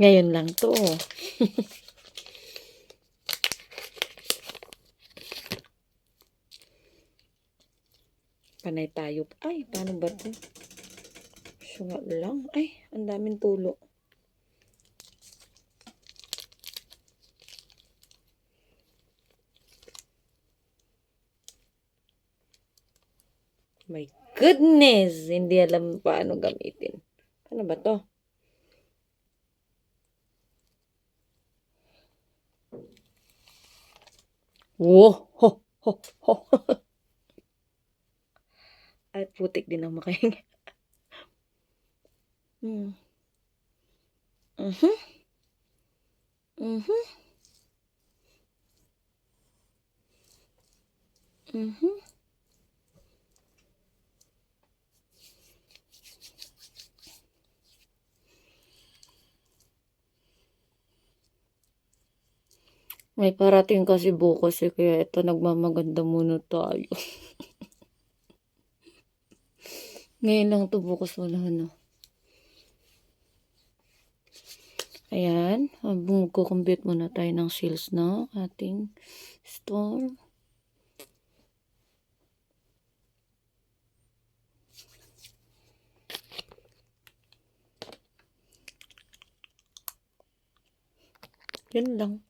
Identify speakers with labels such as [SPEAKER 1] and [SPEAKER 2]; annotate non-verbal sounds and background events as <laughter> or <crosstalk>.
[SPEAKER 1] Ngayon lang to. Panay tayo. Ay, paano ba to? Sunga lang. Ay, ang daming tulo. My goodness! Hindi alam paano gamitin. Ano ba to? Wow! Ho! Ho! Ho! <laughs> Ay, putik din ang makahinga. <laughs> Hmm. Mhm. Mhm. May parating kasi bukas eh, kaya ito nagmamaganda muna tayo. <laughs> Ngayon lang to bukas wala na. Ayan, magkukumbit muna tayo ng sales na ating store. Yan lang.